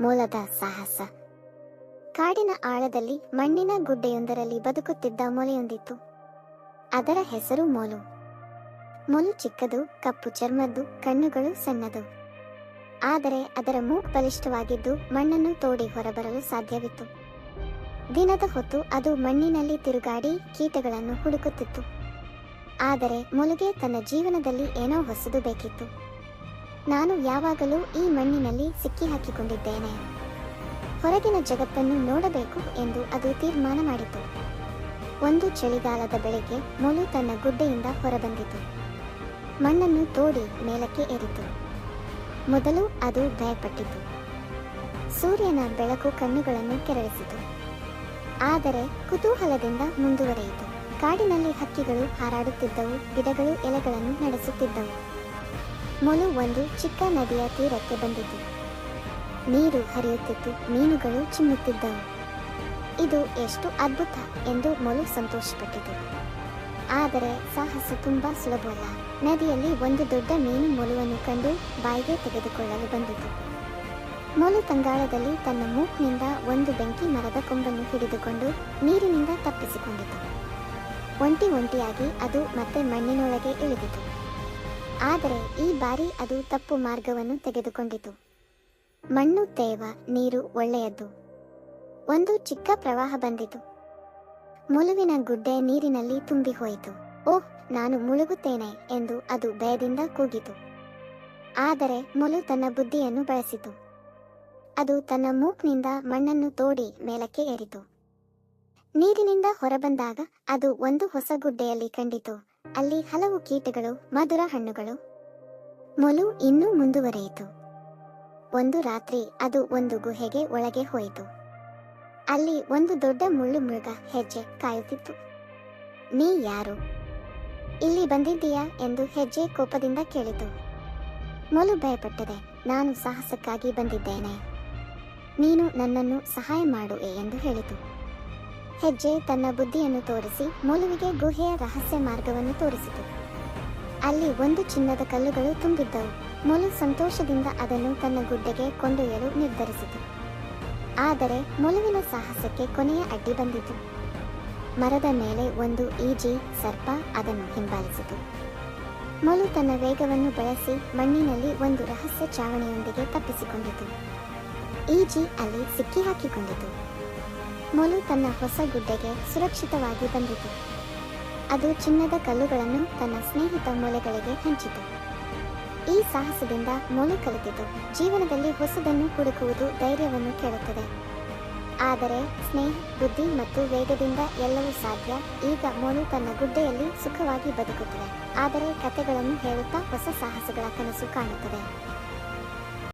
ಮೂಲದ ಸಾಹಸ. ಕಾಡಿನ ಆಳದಲ್ಲಿ ಮಣ್ಣಿನ ಗುಡ್ಡೆಯೊಂದರಲ್ಲಿ ಬದುಕುತ್ತಿದ್ದ ಮೊಲೆಯೊಂದಿತ್ತು. ಅದರ ಹೆಸರು ಮೊಲು. ಮೊಲು ಚಿಕ್ಕದು, ಕಪ್ಪು ಚರ್ಮದ್ದು, ಕಣ್ಣುಗಳು ಸಣ್ಣದು. ಆದರೆ ಅದರ ಮೂಗ್ ಬಲಿಷ್ಠವಾಗಿದ್ದು ಮಣ್ಣನ್ನು ತೋಡಿ ಹೊರಬರಲು ಸಾಧ್ಯವಿತ್ತು. ದಿನದ ಹೊತ್ತು ಅದು ಮಣ್ಣಿನಲ್ಲಿ ತಿರುಗಾಡಿ ಕೀಟಗಳನ್ನು ಹುಡುಕುತ್ತಿತ್ತು. ಆದರೆ ಮೊಲುಗೆ ತನ್ನ ಜೀವನದಲ್ಲಿ ಏನೋ ಹೊಸದು ಬೇಕಿತ್ತು. ನಾನು ಯಾವಾಗಲೂ ಈ ಮಣ್ಣಿನಲ್ಲಿ ಸಿಕ್ಕಿ ಹಾಕಿಕೊಂಡಿದ್ದೇನೆ. ಹೊರಗಿನ ಜಗತ್ತನ್ನು ನೋಡಬೇಕು ಎಂದು ಅದು ತೀರ್ಮಾನ ಮಾಡಿತು. ಒಂದು ಚಳಿಗಾಲದ ಬೆಳಗ್ಗೆ ಮೊಲು ತನ್ನ ಗುಡ್ಡೆಯಿಂದ ಹೊರಬಂದಿತು. ಮಣ್ಣನ್ನು ತೋಡಿ ಮೇಲಕ್ಕೆ ಏರಿತು. ಮೊದಲು ಅದು ಭಯಪಟ್ಟಿತು. ಸೂರ್ಯನ ಬೆಳಕು ಕಣ್ಣುಗಳನ್ನು ಕೆರಳಿಸಿತು. ಆದರೆ ಕುತೂಹಲದಿಂದ ಮುಂದುವರೆಯಿತು. ಕಾಡಿನಲ್ಲಿ ಹಕ್ಕಿಗಳು ಹಾರಾಡುತ್ತಿದ್ದವು, ಗಿಡಗಳು ಎಲೆಗಳನ್ನು ನಡೆಸುತ್ತಿದ್ದವು. ಮೊಲು ಒಂದು ಚಿಕ್ಕ ನದಿಯ ತೀರಕ್ಕೆ ಬಂದಿತು. ನೀರು ಹರಿಯುತ್ತಿತ್ತು, ಮೀನುಗಳು ಚಿಮ್ಮುತ್ತಿದ್ದವು. ಇದು ಎಷ್ಟು ಅದ್ಭುತ ಎಂದು ಮೊಲು ಸಂತೋಷಪಟ್ಟಿತು. ಆದರೆ ಸಾಹಸ ತುಂಬ ಸುಲಭವಲ್ಲ ನದಿಯಲ್ಲಿ ಒಂದು ದೊಡ್ಡ ಮೀನು ಮೊಲುವನ್ನು ಕಂಡು ಬಾಯಿಗೆ ತೆಗೆದುಕೊಳ್ಳಲು ಬಂದಿತು. ಮೊಲು ತಂಗಾಳದಲ್ಲಿ ತನ್ನ ಮೂಕ್ನಿಂದ ಒಂದು ಬೆಂಕಿ ಮರದ ಕೊಂಬನ್ನು ಹಿಡಿದುಕೊಂಡು ನೀರಿನಿಂದ ತಪ್ಪಿಸಿಕೊಂಡಿತು. ಒಂಟಿ ಒಂಟಿಯಾಗಿ ಅದು ಮತ್ತೆ ಮಣ್ಣಿನೊಳಗೆ ಇಳಿದಿತು. ಆದರೆ ಈ ಬಾರಿ ಅದು ತಪ್ಪು ಮಾರ್ಗವನ್ನು ತೆಗೆದುಕೊಂಡಿತು. ಮಣ್ಣು ತೇವ, ನೀರು ಒಳ್ಳೆಯದು. ಒಂದು ಚಿಕ್ಕ ಪ್ರವಾಹ ಬಂದಿತು. ಮುಳುವಿನ ಗುಡ್ಡೆ ನೀರಿನಲ್ಲಿ ತುಂಬಿ ಹೋಯಿತು. ಓಹ್, ನಾನು ಮುಳುಗುತ್ತೇನೆ ಎಂದು ಅದು ಭಯದಿಂದ ಕೂಗಿತು. ಆದರೆ ಮುಲು ತನ್ನ ಬುದ್ಧಿಯನ್ನು ಬಳಸಿತು. ಅದು ತನ್ನ ಮೂಕ್ನಿಂದ ಮಣ್ಣನ್ನು ತೋಡಿ ಮೇಲಕ್ಕೆ ಏರಿತು. ನೀರಿನಿಂದ ಹೊರಬಂದಾಗ ಅದು ಒಂದು ಹೊಸ ಗುಡ್ಡೆಯಲ್ಲಿ ಕಂಡಿತು. ಅಲ್ಲಿ ಹಲವು ಕೀಟಗಳು, ಮಧುರ ಹಣ್ಣುಗಳು. ಮೊಲು ಇನ್ನೂ ಮುಂದುವರೆಯಿತು. ಒಂದು ರಾತ್ರಿ ಅದು ಒಂದು ಗುಹೆಗೆ ಒಳಗೆ ಹೋಯಿತು. ಅಲ್ಲಿ ಒಂದು ದೊಡ್ಡ ಮುಳ್ಳು ಮೃಗ ಹೆಜ್ಜೆ ಕಾಯುತ್ತಿತ್ತು. ನೀ ಯಾರು? ಇಲ್ಲಿ ಬಂದಿದ್ದೀಯಾ? ಎಂದು ಹೆಜ್ಜೆ ಕೋಪದಿಂದ ಕೇಳಿತು. ಮೊಲು ಭಯಪಟ್ಟದೆ ನಾನು ಸಾಹಸಕ್ಕಾಗಿ ಬಂದಿದ್ದೇನೆ. ನೀನು ನನ್ನನ್ನು ಸಹಾಯ ಮಾಡು, ಎಂದು ಹೇಳಿತು. ಹೆಜ್ಜೆ ತನ್ನ ಬುದ್ಧಿಯನ್ನು ತೋರಿಸಿ ಮೊಲುವಿಗೆ ಗುಹೆಯ ರಹಸ್ಯ ಮಾರ್ಗವನ್ನು ತೋರಿಸಿತು. ಅಲ್ಲಿ ಒಂದು ಚಿನ್ನದ ಕಲ್ಲುಗಳು ತುಂಬಿದ್ದವು. ಮೊಲು ಸಂತೋಷದಿಂದ ಅದನ್ನು ತನ್ನ ಗುಡ್ಡೆಗೆ ಕೊಂಡೊಯ್ಯಲು ನಿರ್ಧರಿಸಿತು. ಆದರೆ ಮೊಲುವಿನ ಸಾಹಸಕ್ಕೆ ಕೊನೆಯ ಅಡ್ಡಿ ಬಂದಿತು. ಮರದ ಮೇಲೆ ಒಂದು ಈಜಿ ಸರ್ಪ ಅದನ್ನು ಹಿಂಬಾಲಿಸಿತು. ಮೊಲು ತನ್ನ ವೇಗವನ್ನು ಬಳಸಿ ಮಣ್ಣಿನಲ್ಲಿ ಒಂದು ರಹಸ್ಯ ಚಾವಣಿಯೊಂದಿಗೆ ತಪ್ಪಿಸಿಕೊಂಡಿತು. ಈಜಿ ಅಲ್ಲಿ ಸಿಕ್ಕಿ ಹಾಕಿಕೊಂಡಿತು ಮೊಲು ತನ್ನ ಹೊಸ ಗುಡ್ಡೆಗೆ ಸುರಕ್ಷಿತವಾಗಿ ಬಂದಿತು. ಅದು ಚಿನ್ನದ ಕಲ್ಲುಗಳನ್ನು ತನ್ನ ಸ್ನೇಹಿತ ಮೊಲೆಗಳಿಗೆ ಹಂಚಿತು. ಈ ಸಾಹಸದಿಂದ ಮೊಲು ಕಲಿತಿತು ಜೀವನದಲ್ಲಿ ಹೊಸದನ್ನು ಹುಡುಕುವುದು ಧೈರ್ಯವನ್ನು ಕೇಳುತ್ತದೆ ಆದರೆ ಸ್ನೇಹ, ಬುದ್ಧಿ ಮತ್ತು ವೇಗದಿಂದ ಎಲ್ಲವೂ ಸಾಧ್ಯ. ಈಗ ಮೊಲು ತನ್ನ ಗುಡ್ಡೆಯಲ್ಲಿ ಸುಖವಾಗಿ ಬದುಕುತ್ತದೆ. ಆದರೆ ಕಥೆಗಳನ್ನು ಹೇಳುತ್ತಾ ಹೊಸ ಸಾಹಸಗಳ ಕನಸು ಕಾಣುತ್ತದೆ.